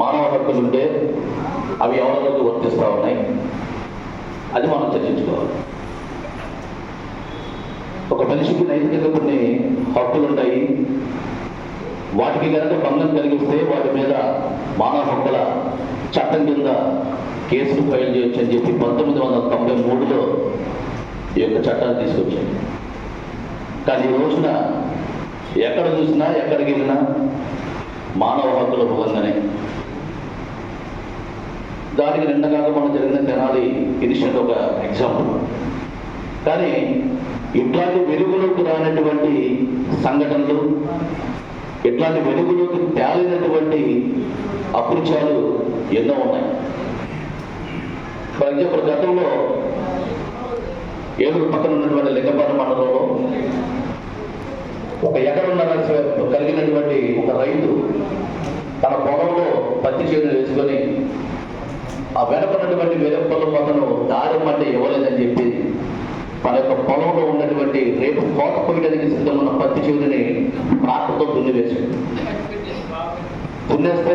మానవ హక్కులు ఉంటే అవి ఎవరికి వర్తిస్తూ ఉన్నాయి? అది మనం చర్చించుకోవాలి. ఒక మనిషికి నైతికంగా కొన్ని హక్కులు ఉంటాయి వాటికి కనుక భంగం కలిగిస్తే వాటి మీద మానవ హక్కుల చట్టం కింద కేసులు ఫైల్ చేయొచ్చు అని చెప్పి పంతొమ్మిది వందల తొంభై మూడులో ఈ యొక్క చట్టాన్ని తీసుకొచ్చాయి కానీ ఈ రోజున ఎక్కడ చూసినా ఎక్కడికి వెళ్ళినా మానవ హక్కుల భంగనే దానికి నిన్నగా మనం జరిగిన తెనాలి ఇన్సిడెంట్ ఒక ఎగ్జాంపుల్. కానీ ఇట్లాంటి వెలుగులోకి రానటువంటి సంఘటనలు ఇట్లాంటి వెలుగులోకి తేలినటువంటి అకృత్యాలు ఎన్నో ఉన్నాయి. ఫర్ ఎగ్జాంపుల్ గతంలో ఏలూరు పక్కన ఉన్నటువంటి లింగపాట మండలంలో ఒక ఎకరన్నర కలిగినటువంటి ఒక రైతు తన పొలంలో పత్తి చేతులు వేసుకొని ఆ వెనకున్నటువంటి వెలుపలు అతను దారి అంటే ఇవ్వలేదని చెప్పి తన యొక్క పొలంలో ఉన్నటువంటి రేపు కోత పోయడానికి సిద్ధం ఉన్న పత్తి చేతిని ట్రాక్టర్తో దున్నివేశాడు దున్నేస్తే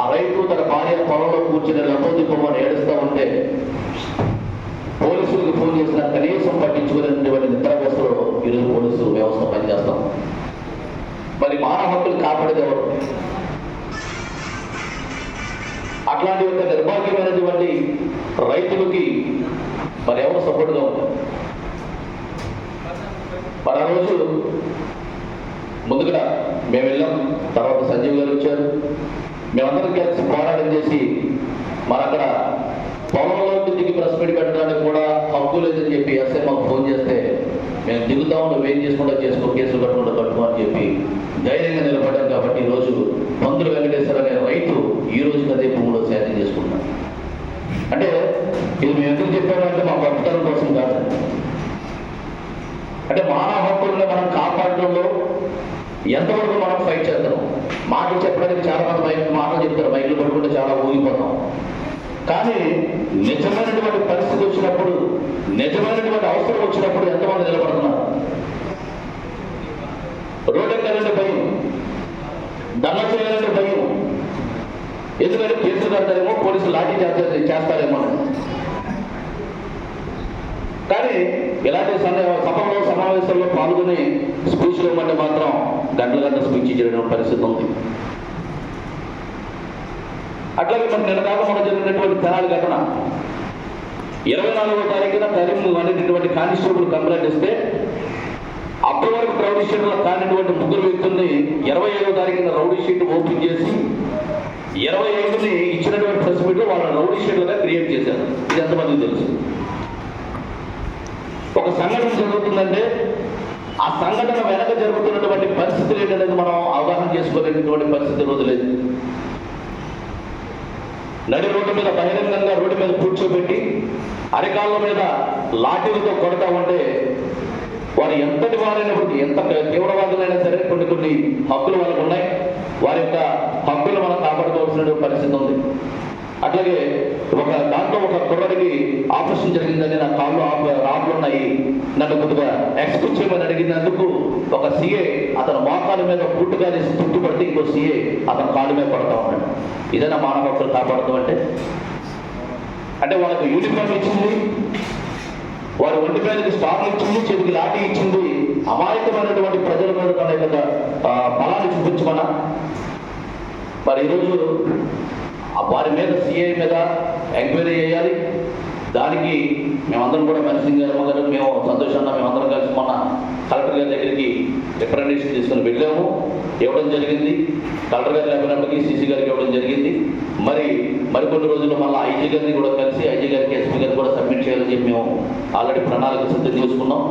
ఆ రైతు తన భార్య పొలంలో కూర్చుని లభోదీపమని ఏడుస్తూ ఉంటే పోలీసులకు ఫోన్ చేసిన కనీసం పట్టించుకునేటువంటి నిద్రావ్యవస్థలో ఈరోజు పోలీసులు వ్యవస్థ పనిచేస్తాం. మరి మానవ హక్కులు కాపాడేది ఎవరు? అట్లాంటి యొక్క నిర్భాగ్యమైనటువంటి రైతులకి మరి ఎవరు సపోర్ట్గా ఉంటారు? మరి ఆ రోజు ముందుగా మేము వెళ్ళాం తర్వాత సంజీవ్ గారు వచ్చారు. మేమందరం కలిసి పోరాటం చేసి మరి అక్కడ పొలంలోకి దిగి ప్రెస్ మీట్ పెట్టడానికి కూడా హక్కు లేదని చెప్పి ఎస్ఐ మాకు ఫోన్ చేస్తే మేము దిగుతాం నువ్వేం చేసుకుంటా చేసుకో కేసులు కట్టుకుంటా కట్టుకో అని చెప్పి ధైర్యంగా నిలబడ్డాం కాబట్టి ఈరోజు పందుల వెంకటేశ్వర అనే రైతు ఈ రోజు అదే భూమిలో సేద్యం చేసుకుంటున్నాం అంటే ఇది మేము ఎందుకు చెప్పామంటే మా గొప్పతనం కోసం కాదు అంటే మానవ హక్కులను మనం కాపాడడంలో ఎంతవరకు మనం ఫైట్ చేద్దాం మాటలు చెప్పడానికి చాలా మంది మైక్ మాటలు చెప్తారు మైకులు పడుకుంటే చాలా ఊగిపోతాం. కానీ నిజమైనటువంటి పరిస్థితి వచ్చినప్పుడు నిజమైనటువంటి అవసరం వచ్చినప్పుడు ఎంతమంది నిలబడుతున్నారు? రోడ్డు ఎక్కాలంటే భయం. దండ చేయాలంటే భయం. ఎందుకంటే కేసులు కడతారేమో పోలీసులు లాఠీ చేస్తారేమో కానీ ఇలాంటి సభలో సమావేశంలో పాల్గొని స్పీచ్లు ఇవ్వమంటే మాత్రం గంటల గంట స్పీచ్ ఇచ్చిన పరిస్థితి ఉంది. అట్లాగే మన నిన్న మనం జరిగినటువంటి తెనాలి ఘటన. ఇరవై నాలుగో తారీఖున కరీం అనేటటువంటి కానిస్టేబుల్ కంప్లైంట్ ఇస్తే అప్పటి వరకు రౌడీ షీట్లో కానిటువంటి ముగ్గురు వ్యక్తుల్ని ఇరవై ఐదో తారీఖున రౌడీ షీట్ ఓపెన్ చేసి ఇరవై ఐదుని ఇచ్చినటువంటి ప్రెస్ మీట్లో వాళ్ళ రౌడీ షీట్లుగా క్రియేట్ చేశారు. ఇది ఎంతమందికి తెలుసు? ఒక సంఘటన జరుగుతుందంటే ఆ సంఘటన వెనక జరుగుతున్నటువంటి పరిస్థితులు ఏంటనేది మనం అవగాహన చేసుకోలేనటువంటి పరిస్థితి రోజు లేదు. నడి రోడ్డు మీద బహిరంగంగా రోడ్డు మీద కూర్చోబెట్టి అరికాళ్ళ మీద లాఠీలతో కొడతా ఉంటే వారు ఎంతటి వారైనప్పటికీ ఎంత తీవ్రవాదులైనా సరే కొన్ని కొన్ని హక్కులు వాళ్ళకు ఉన్నాయి. వారి యొక్క హక్కులు మనం కాపాడుకోవాల్సిన పరిస్థితి ఉంది. అట్లాగే ఒక దాంట్లో ఒక కుర్రడికి ఆపరేషన్ జరిగిందని నా కాళ్ళు ఆప- నన్ను కొద్దిగా ఎక్స్క్యూజ్ చేయమని అడిగినందుకు ఒక సీఏ అతను మోకాల మీద పుట్టుగా తీసి తుట్టుపడితే ఇంకో సీఏ అతని కాళ్ళ మీద పడతా ఉన్నాడు. ఇదేనా మానవ హక్కులు కాపాడుతాం అంటే? అంటే వాళ్ళకు యూనిఫామ్ ఇచ్చింది వారి ఒంటి మీదకి స్టార్లు ఇచ్చింది చేతికి లాఠీ ఇచ్చింది అమాయకమైనటువంటి ప్రజల మీద తన యొక్క బలాన్ని చూపించమన్నా మరి ఈరోజు ఆ వారి మీద సిఐ మీద ఎంక్వైరీ చేయాలి. దానికి మేమందరం కూడా మనిషింగ్ గారు గారు మేము సంతోషంగా మేమందరం కలిసి మొన్న కలెక్టర్ గారి దగ్గరికి రిప్రజెంటేషన్ తీసుకుని వెళ్ళాము. ఇవ్వడం జరిగింది. కలెక్టర్ గారు లేకపోయినప్పటికీ సీసీ గారికి ఇవ్వడం జరిగింది. మరి మరికొన్ని రోజుల్లో మళ్ళీ ఐజీ గారిని కూడా కలిసి ఐజీ గారికి ఎస్పీ గారికి కూడా సబ్మిట్ చేయాలని చెప్పి మేము ఆల్రెడీ ప్రణాళిక సిద్ధం చేసుకున్నాం.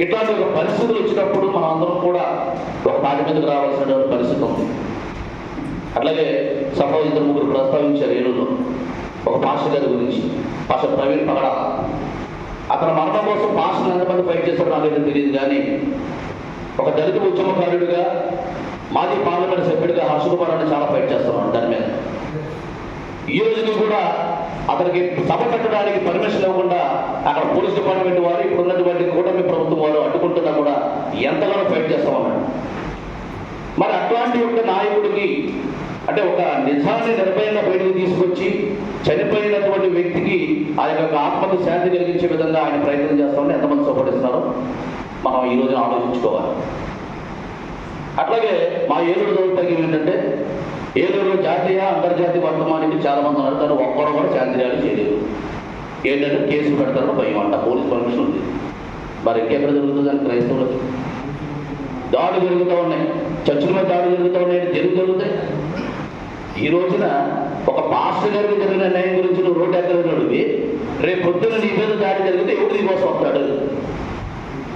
ఇట్లాంటి ఒక పరిస్థితులు వచ్చినప్పుడు మనం అందరం కూడా ఒక తాటి మీదకి రావాల్సినటువంటి పరిస్థితి ఉంది. అట్లాగే సపోజ్ ఇద్దరు ముగ్గురు ప్రస్తావించారు ఏలూరులో. ఒక పాస్టర్ గారి గురించి పాస్టర్ ప్రవీణ్ పగడ. అతని మరణం కోసం పాస్టర్ ఎంతమంది ఫైట్ చేస్తారో నాకైతే తెలియదు కానీ ఒక దళిత ఉద్యమకారుడిగా మాజీ పార్లమెంట్ సభ్యుడిగా హర్ష కుమార్ అని చాలా ఫైట్ చేస్తున్నాను దాని మీద. ఈ రోజుకి కూడా అతనికి సభ పెట్టడానికి పర్మిషన్ ఇవ్వకుండా అక్కడ పోలీస్ డిపార్ట్మెంట్ వారు ఇప్పుడు ఉన్నటువంటి కూటమి ప్రభుత్వం వారు అడ్డుకుంటున్నా కూడా ఎంతగానో ఫైట్ చేస్తామన్నాడు మరి అట్లాంటి యొక్క నాయకుడికి అంటే ఒక నిజాన్ని నిర్భయంగా బయటకు తీసుకొచ్చి చనిపోయినటువంటి వ్యక్తికి ఆ యొక్క ఆత్మకు శాంతి కలిగించే విధంగా ఆయన ప్రయత్నం చేస్తామని ఎంతమంది సపోర్టిస్తున్నారో మనం ఈ రోజున ఆలోచించుకోవాలి. అట్లాగే మా ఏలూరు దౌర్భాగ్యం ఏంటంటే ఏలూరు జాతీయ అంతర్జాతీయ వర్తమానికి చాలా మంది ఉన్నారు కానీ ఒక్కరు కూడా శాంతిర్యాలు చేయలేదు. ఏంటంటే కేసులు పెడతారో భయం అంట పోలీస్ పర్మిషన్ ఉంది. మరి ఇంకెక్కడ జరుగుతుందని క్రైస్తవులకు దాడులు జరుగుతూ ఉన్నాయి. చర్చిల మీద దాడులు జరుగుతూ ఉన్నాయి జరుగు జరుగుతాయి. ఈ రోజున ఒక పాస్టర్ గారికి జరిగిన న్యాయం గురించి నువ్వు రోడ్డు ఎక్కడివి రేపు పొద్దున నీ మీద దాడి జరిగితే ఎవరు నీ కోసం వస్తాడు?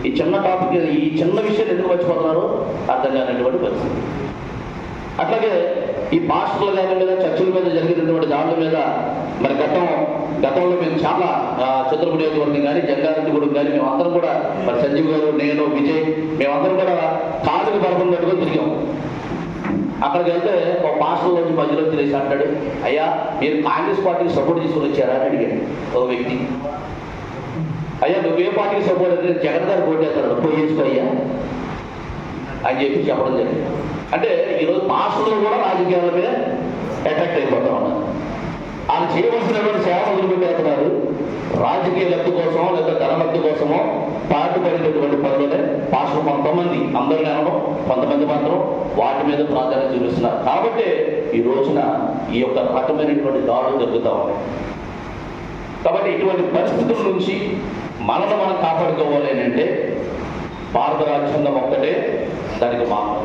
ఈ చిన్న టాపిక్ ఈ చిన్న విషయం ఎందుకు మర్చిపోతున్నారో అర్థం కానటువంటి పరిస్థితి. అట్లాగే ఈ పాస్టర్ల గారి మీద చర్చల మీద జరిగినటువంటి దాడుల మీద మరి గతం గతంలో మేము చాలా ఆ, చంద్రబాబు నియోజకవర్గం కానీ జంగారెడ్డిగూడెం కానీ మేమందరం కూడా మరి సంజీవ్ గారు నేను విజయ్ మేమందరం కూడా కాలుకి బలపం కట్టుకొని తిరిగాం. అక్కడికి వెళ్తే ఒక పాస్టర్ వచ్చి మధ్యలో తినేసి అంటాడు అయ్యా మీరు కాంగ్రెస్ పార్టీకి సపోర్ట్ తీసుకుని వచ్చారా? అని అడిగాడు ఒక వ్యక్తి. అయ్యా నువ్వే పార్టీకి సపోర్ట్ అయితే జగన్ గారు కొట్టేస్తాడు పోయి చేసుకో అయ్యా. అని చెప్పి చెప్పడం జరిగింది. అంటే ఈరోజు పాస్టర్లు కూడా రాజకీయాల మీద అటాక్ట్ అయిపోతా ఉన్నారు. వాళ్ళు చేయవలసినటువంటి సేవ వదిలిపెట్టేస్తున్నారు. రాజకీయ లబ్ధి కోసం లేదా ధన కోసమో పాటుపడినటువంటి పనులనే పాస్టర్ కొంతమంది అందరిని అనడం కొంతమంది మాత్రం వాటి మీద ప్రాధాన్యత చూపిస్తున్నారు. కాబట్టి ఈ రోజున ఈ యొక్క రకమైనటువంటి దాడులు జరుగుతూ ఉన్నాయి. కాబట్టి ఇటువంటి పరిస్థితుల నుంచి మనను మనం కాపాడుకోవాలి అంటే భారత రాజ్యాంగం ఒక్కటే దానికి మాత్రం